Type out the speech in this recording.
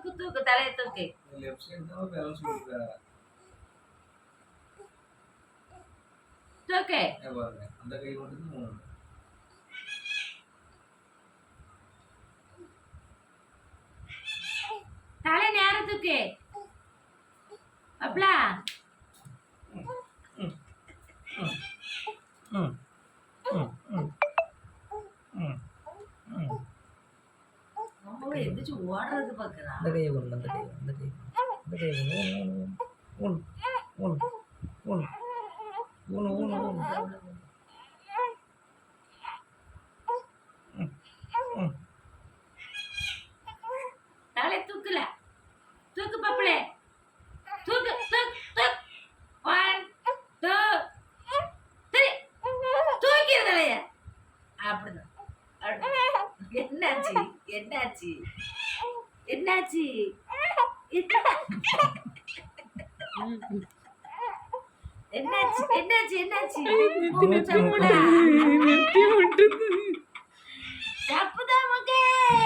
தூக்கு தூக்கு தலையை தூக்கு லெஃப்ட் சைடு தான் பேலன்ஸ் கொடுக்குறா தூக்கு ஏன் பாருங்க அந்த கை மட்டும் தான் மூணு தலை நேரம் தூக்கு அப்பலா ம் ம் ம் ம் ரொம்ப எந்திரிச்சு ஓடுறது அந்த கையை கொண்டு அந்த கை அந்த கை அந்த கை ஒன்று ஒன்று ஒன்று ஒன்று ஒன்று ஒன்று ஒன்று ம் தலை தூக்கல தூக்கு பப்பளே தூக்கு தூக்கு தூக்கு ஒன் டூ த்ரீ தூக்கிற தலைய அப்படிதான் அப்படிதான். என்னாச்சு என்னாச்சு என்னாச்சு என்னாச்சு என்னாச்சு என்னாச்சு மூச்சை